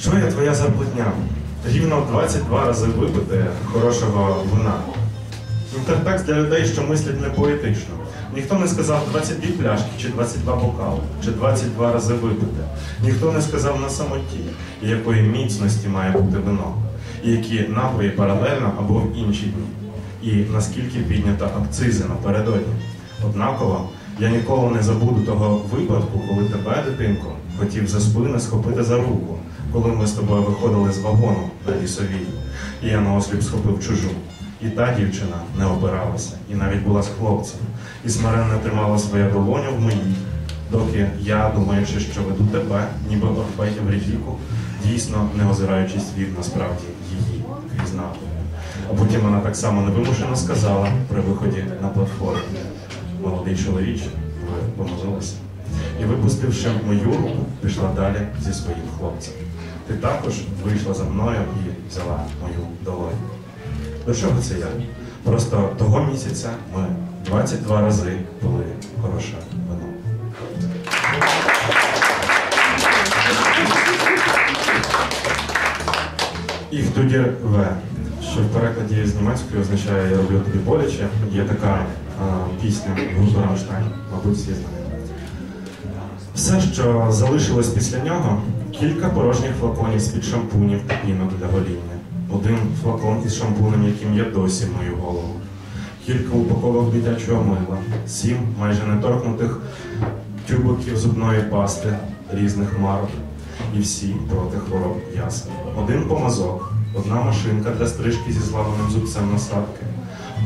Що я твоя зарплатня? Рівно 22 рази випити хорошого вина. Інтертекст для людей, що мислять не поетично. Ніхто не сказав 22 пляшки, чи 22 бокали, чи 22 рази випити. Ніхто не сказав на самоті, якої міцності має бути вино, і які напої паралельно або в інші дні, і наскільки піднята акцизи напередодні. Однаково я ніколи не забуду того випадку, коли тебе, дитинко, хотів за спини схопити за руку, коли ми з тобою виходили з вагону на лісовій, і я наосліп схопив чужу. І та дівчина не опиралася, і навіть була з хлопцем, і смиренно тримала свою долоню в моїй, доки я, думаючи, що веду тебе, ніби Орфей Евредіку, дійсно не озираючись від насправді її напої. А потім вона так само невимушено сказала при виході на платформу. Молодий чоловіче, ви помилилися. І випустивши мою руку, пішла далі зі своїм хлопцем. Ти також вийшла за мною і взяла мою долоню. До чого це я? Просто того місяця ми 22 рази пили хороше вино. І в В, що в перекладі з німецької означає Я роблю тобі боляче. Є така а, пісня групи Рамштайн, мабуть, всі знають. Все, що залишилось після нього, кілька порожніх флаконів з-під шампунів та пінок для гоління. Один флакон із шампунем, яким я досі мою голову. Кілька упаковок дитячого мила, сім майже неторкнутих тюбиків зубної пасти різних марок. І всі проти хвороб ясен. Один помазок, одна машинка для стрижки зі зламаним зубцем насадки,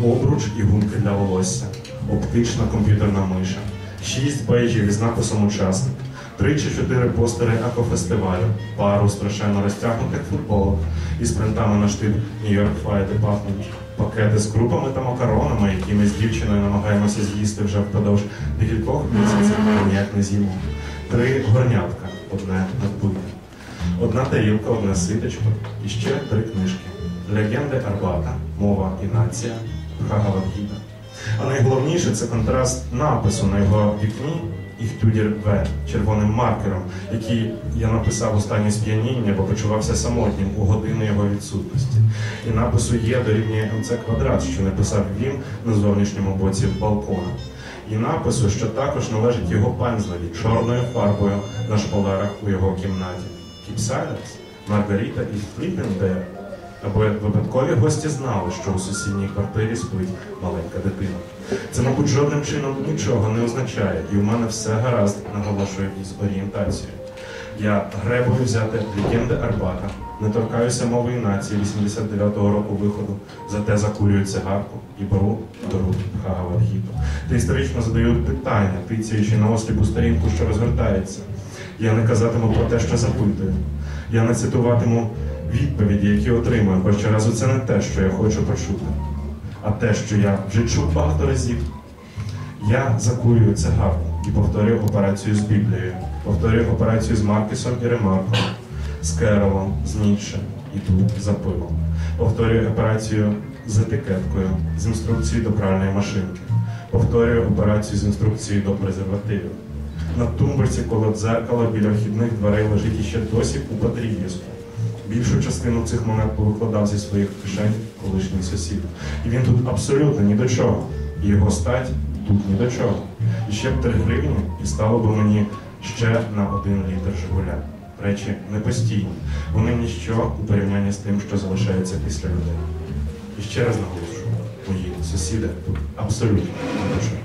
обруч і гумки для волосся, оптична комп'ютерна миша, шість бейджів із написом учасник, три чи чотири постери екофестивалю, пару страшенно розтягнутих футболок із принтами на штиб York Fire Department, пакети з крупами та макаронами, які ми з дівчиною намагаємося з'їсти вже впродовж декількох місяців, ніяк не з'їмо. Три горнятка, одне надбите. Одна тарілка, одне ситочко і ще три книжки. Легенди Арбата, мова і нація, Хагавадгіта. А найголовніше це контраст напису на його вікні Іхтюдір В червоним маркером, який я написав останнє сп'яніння, бо почувався самотнім у години його відсутності. І напису є дорівнює МЦ квадрат, що написав він на зовнішньому боці балкона. І напису, що також належить його пензлеві чорною фарбою на шпалерах у його кімнаті. Кіпсайлес, Маргарита і Фліпендер. Аби випадкові гості знали, що у сусідній квартирі спить маленька дитина. Це, мабуть, жодним чином нічого не означає, і у мене все гаразд, наголошую із орієнтацією. Я гребую взяти легенди Арбата, не торкаюся мови нації 89-го року виходу, зате закурюю цигарку і беру до рук Хагавадгіту. Та історично задають питання, тицяючи на осліпу сторінку, що розгортається. Я не казатиму про те, що запитую. Я не цитуватиму відповіді, які отримую, бо щоразу це не те, що я хочу почути, а те, що я вже чув багато разів. Я закурюю цигарку і повторюю операцію з Біблією, повторюю операцію з Маркісом і Ремарком, з Керолом, з Ніцше, іду за пивом. Повторюю операцію з етикеткою, з інструкцією до пральної машинки. Повторюю операцію з інструкцією до презервативів. На тумбочці коло дзеркала біля вхідних дверей лежить іще досі купа дріб'язку. Більшу частину цих монет повикладав зі своїх кишень колишній сусід. І він тут абсолютно ні до чого. І його стать тут ні до чого. І ще б три гривні, і стало б мені ще на один літр Жигуля. Речі не постійні. Вони ніщо у порівнянні з тим, що залишається після людей. І ще раз наголошую, мої сусіди тут абсолютно ні до чого.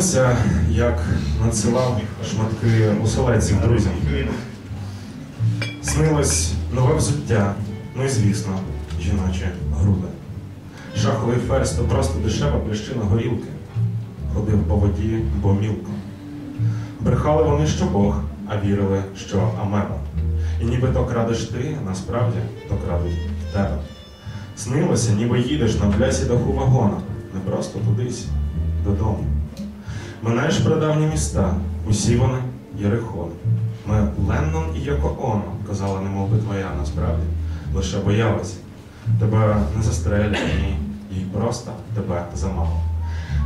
Снилося, як надсилав шматки оселедців друзям. Снилось нове взуття, ну і звісно, жіночі груди. Шаховий ферзь то просто дешева плющина горілки. Ходив по воді, бо мілко. Брехали вони, що Бог, а вірили, що Амеба. І ніби то крадеш ти, насправді то крадуть тебе. Снилося, ніби їдеш на блясі даху вагона, не просто кудись, додому. Минаєш прадавні міста, усі вони Єрихон. Ми Леннон і Йоко Оно, казала, немов би твоя насправді, лише боялася. Тебе не застрелять, ні, їй просто тебе замало.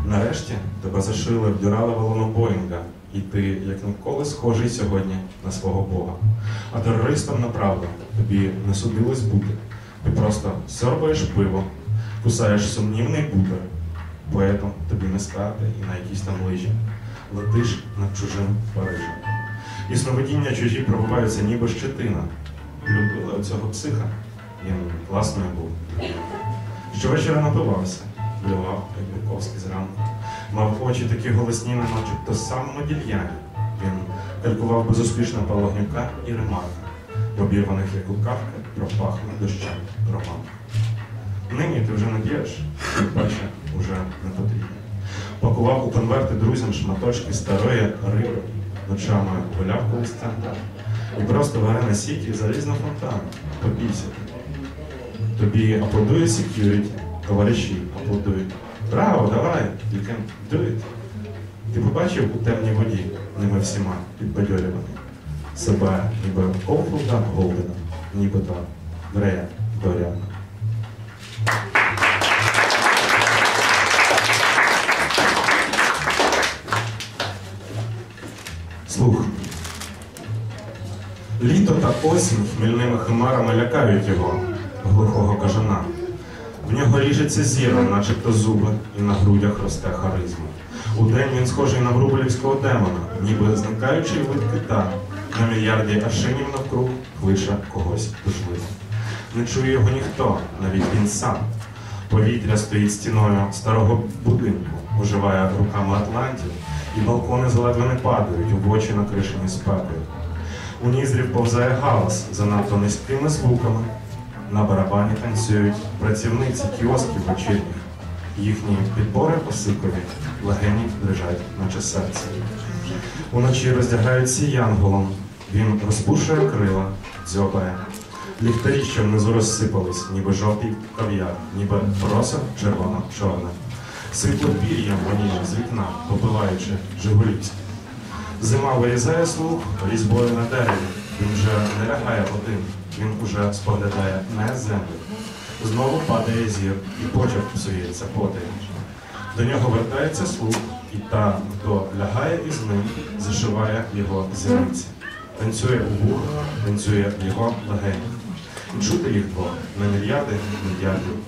Нарешті тебе зашили, вдирали валону Боїнга, і ти, як ніколи, схожий сьогодні на свого Бога. А терористам направду тобі не судилось бути. Ти просто сьорбаєш пиво, кусаєш сумнівний бутер. Поетом тобі не стати і на якійсь там лижі. Летиш над чужим Парижем. Сновидіння чужі пробиваються ніби щетина. Любила цього психа. Він класною був. Щовечора напивався, блював, як Буковський зранку. Мав очі такі голосні, начебто сам Модільяні. Він калькував безуспішно Палагнюка і Ремарка, в обірваних як у кавки пропахне дощем роман. Нині ти вже не тим паче уже не потрібно. Пакував у конверти друзям шматочки старої риби, ночами гуляв колись центр. І просто бере на сіті заліз на фонтан, попійся. Тобі аплодує security, товариші аплодують. Браво, давай, you can do it. Ти побачив у темній воді, ними всіма підбадьорювані. Себе ніби Коуфлда Голдена, нібито Грея Доріана. Слух. Літо та осінь хмільними химарами лякають його, глухого кажана. В нього ріжеться зіра, начебто зуби, і на грудях росте харизма. Удень він схожий на врубелівського демона, ніби зникаючий вид кита. На мільярді аршинів навкруг клише когось душливо. Не чує його ніхто, навіть він сам. Повітря стоїть стіною старого будинку, оживає руками Атлантів, і балкони заледве не падають у очі накришені спекою. У ніздрів повзає галас занадто низькими звуками. На барабані танцюють працівниці кіосків вечірніх. Їхні підбори осикові, легені дрижать, наче серце. Уночі роздягаються янголом. Він розпушує крила, дзьобає. Ліхтарі, що внизу розсипались, ніби жовтий кав'яр, ніби проса червоно-чорне. Світло пір'ям воніє з вікна, попиваючи Жигулівське. Зима вирізає слух різьбою на дереві. Він вже не лягає один, він уже споглядає не землю. Знову падає зір, і почерк псується потай. До нього вертається слух, і та, хто лягає із ним, зашиває його зіниці. Танцює у вухах, танцює його легень. Чути їх двох на мільярди мільярдів.